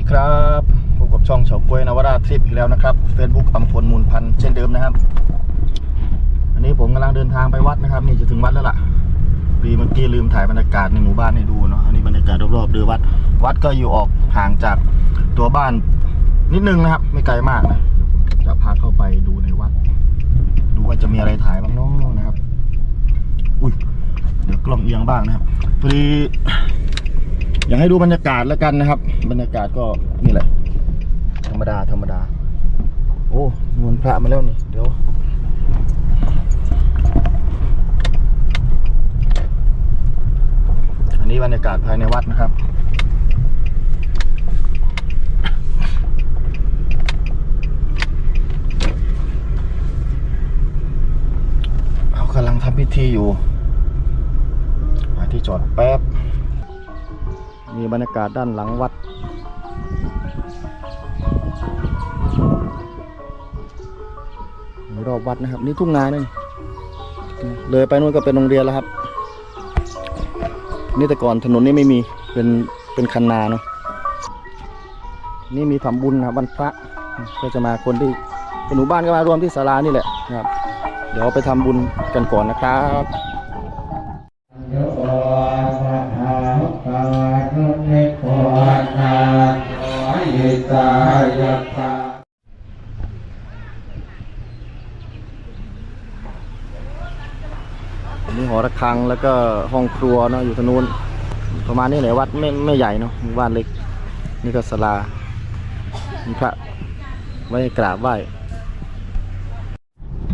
ดีครับพบกับช่องเฉาก้วยนวราทริปอีกแล้วนะครับ Facebook อัมพลมูลพันธ์เช่นเดิมนะครับ อันนี้ผมกำลังเดินทางไปวัดนะครับ นี่จะถึงวัดแล้วล่ะปีเมื่อกี้ลืมถ่ายบรรยากาศในหมู่บ้านให้ดูเนาะอันนี้บรรยากาศรอบๆเดือวัด วัดก็อยู่ออกห่างจากตัวบ้านนิดนึงนะครับ ไม่ไกลมากนะจะพาเข้าไปดูในวัด ดูว่าจะมีอะไรถ่ายบ้างเนาะนะครับ อุ้ยเดี๋ยวกล้องเอียงบ้างนะครับพอดี อยากให้ดูบรรยากาศแล้วกันนะครับ บรรยากาศก็นี่แหละ ธรรมดาธรรมดา โอ้นวลพระมาแล้วนี่ เดี๋ยวอันนี้บรรยากาศภายในวัดนะครับเขากำลังทำพิธีอยู่หาที่จอดแป๊บ มีบรรยากาศด้านหลังวัด รอบวัดนะครับ นี่ทุ่งนานี่เลยไปนู่นก็เป็นโรงเรียนแล้วครับ นี่แต่ก่อนถนนนี้ไม่มีเป็นเป็นคันนาเนาะนี่มีทำบุญนะครับวันพระก็จะมาคนที่คนหมู่บ้านก็มารวมที่ศาลานี่แหละนะครับ เดี๋ยวไปทำบุญกันก่อนนะครับ อันนี้หอระฆังแล้วก็ห้องครัวเนาะอยู่ทางนู้นประมาณนี้แหละวัดไม่ไม่ใหญ่เนาะหมู่บ้านเล็ก นี่ก็ศาลามีพระไว้กราบไหว้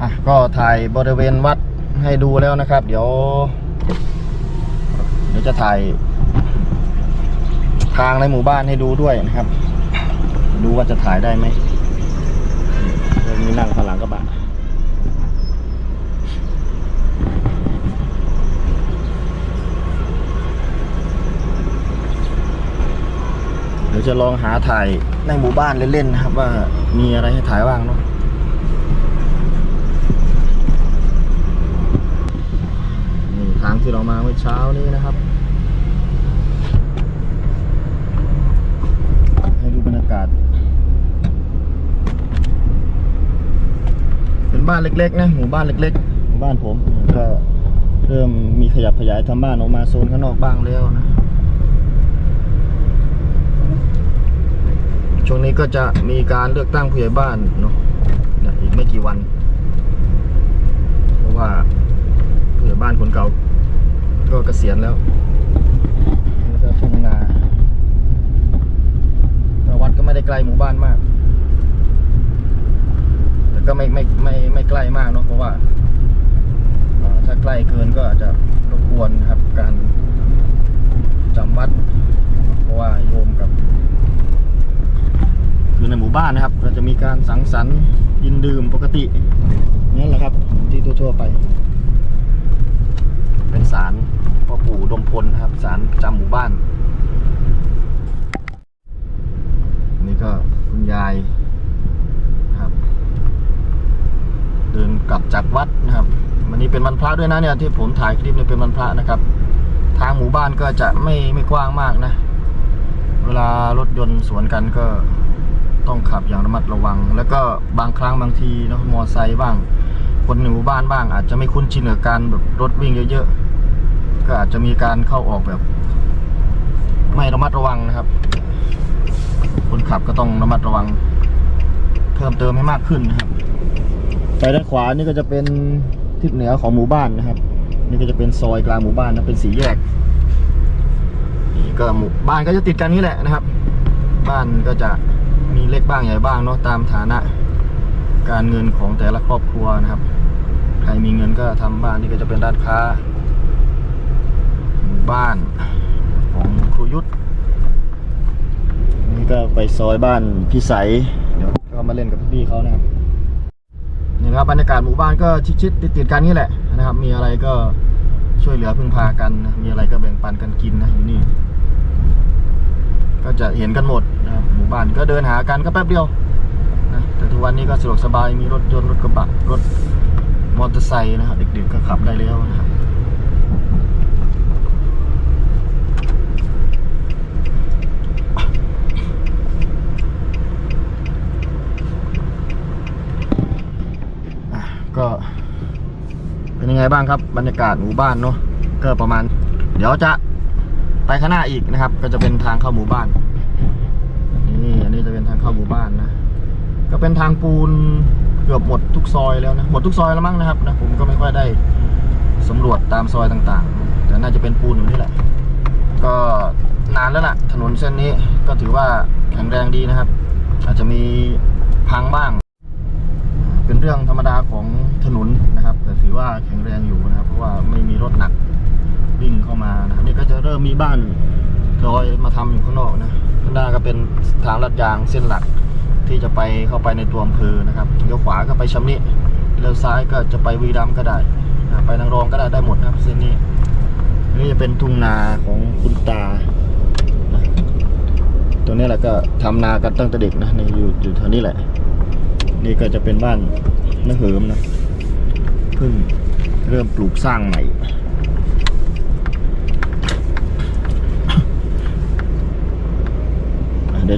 อะก็ถ่ายบริเวณวัดให้ดูแล้วนะครับ เดี๋ยว เดี๋ยวจะถ่าย ทางในหมู่บ้านให้ดูด้วยนะครับ ดูว่าจะถ่ายได้ไหมมีนั่งข้างหลังกระบะ เดี๋ยว จะลองหาถ่ายในหมู่บ้านเล่นๆนะครับ ว่ามีอะไรให้ถ่ายบ้างเนาะนี่ทางที่เรามาเมื่อเช้านี้นะครับ ให้ดูบรรยากาศ เป็นบ้านเล็กๆนะหมู่บ้านเล็กๆหมู่บ้านผมก็เริ่มมีขยับขยายทำบ้านออกมาโซนข้างนอกบ้างแล้วนะ ช่วงนี้ก็จะมีการเลือกตั้งผู้ใหญ่บ้านเนาะอีกไม่กี่วัน เพราะว่าผู้ใหญ่บ้านคนเก่า ก็เกษียณแล้วแล้วก็ทุ่งนาวัดก็ไม่ได้ไกลหมู่บ้านมาก แต่ก็ไม่ไม่ไม่ไม่ใกล้มากเนาะเพราะว่าถ้าใกล้เกินก็อาจจะรบกวนครับการจำวัด เพราะว่าโยมกับ คือในหมู่ บ้านนะครับ เราจะมีการสังสรรค์กินดื่มปกตินั่นแหละครับ ที่ทั่วๆไป เป็นศาลพ่อปู่ดมพลครับศาลประจำหมู่บ้าน นี่ก็คุณยายครับ เดินกลับจากวัดนะครับวันนี้เป็นวันพระด้วยนะเนี่ยที่ผมถ่ายคลิปเนี่ยเป็นวันพระนะครับ ทางหมู่บ้านก็จะไม่ไม่กว้างมากนะ เวลารถยนต์สวนกันก็ ต้องขับอย่างระมัดระวัง แล้วก็บางครั้งบางทีเนาะมอไซค์บ้าง คนในหมู่บ้านบ้าง อาจจะไม่คุ้นชินกับการแบบรถวิ่งเยอะๆก็อาจจะมีการเข้าออกแบบ ไม่ระมัดระวังนะครับ คนขับก็ต้องระมัดระวัง เพิ่มเติมให้มากขึ้นนะครับไปด้านขวานี่ก็จะเป็นทิศเหนือของหมู่บ้านนะครับ นี่ก็จะเป็นซอยกลางหมู่บ้านนะเป็นสีแยกนี่ก็หมู่บ้านก็จะติดกันนี่แหละนะครับ บ้านก็จะ เล็กบ้างใหญ่บ้างเนาะตามฐานะ การเงินของแต่ละครอบครัวนะครับ ใครมีเงินก็ทำบ้านนี่ก็จะเป็นร้านค้าบ้านของครูยุทธนี่ก็ไปซอยบ้านพี่ใสเดี๋ยวก็มาเล่นกับพี่เขานะครับนี่นะครับบรรยากาศหมู่บ้านก็ชิดๆติดๆกันนี่แหละนะครับ มีอะไรก็ช่วยเหลือพึ่งพากัน มีอะไรก็แบ่งปันกันกินนะอยู่นี่ ก็จะเห็นกันหมดนะครับหมู่บ้านก็เดินหากันก็แป๊บเดียวนะแต่ทุกวันนี้ก็สะดวกสบายมีรถยนต์รถกระบะรถมอเตอร์ไซค์นะครับเด็กๆก็ขับได้แล้วนะครับก็เป็นยังไงบ้างครับบรรยากาศหมู่บ้านเนาะก็ประมาณ เดี๋ยวจะ ไปข้างหน้าอีกนะครับ ก็จะเป็นทางเข้าหมู่บ้านนี่อันนี้จะเป็นทางเข้าหมู่บ้านนะก็เป็นทางปูนเกือบหมดทุกซอยแล้วนะหมดทุกซอยแล้วมั้งนะครับนะผมก็ไม่ค่อยได้สำรวจตามซอยต่างๆ แต่น่าจะเป็นปูนอยู่นี่แหละ ก็นานแล้วล่ะ ถนนเส้นนี้ก็ถือว่าแข็งแรงดีนะครับ อาจจะมีพังบ้าง เป็นเรื่องธรรมดาของถนนนะครับ แต่ถือว่าแข็งแรงอยู่นะครับ เพราะว่าไม่มีรถหนัก วิ่งเข้ามานะนี่ก็จะเริ่มมีบ้านทยอยมาทำอยู่ข้างนอกนะข้างหน้าก็เป็นทางลัดยางเส้นหลักที่จะไปเข้าไปในตัวอำเภอนะครับเลี้ยวขวาก็ไปชำนิเลี้ยวซ้ายก็จะไปวีรัมก็ได้นะไปนางรองก็ได้ได้หมดนะครับเส้นนี้นี่จะเป็นทุ่งนาของคุณตาตัวนี้แหละก็ทำนากันตั้งแต่เด็กนะในอยู่อยู่แถวนี้แหละ นี่ก็จะเป็นบ้านนเหิมนะเพิ่งเริ่มปลูกสร้างใหม่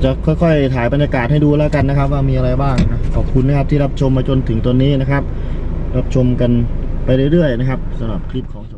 ดี๋ยวจะค่อยๆ ถ่ายบรรยากาศให้ดูแล้วกันนะครับ ว่ามีอะไรบ้างนะขอบคุณนะครับที่รับชมมาจนถึงตอนนี้นะครับ รับชมกันไปเรื่อยๆนะครับสำหรับคลิปของ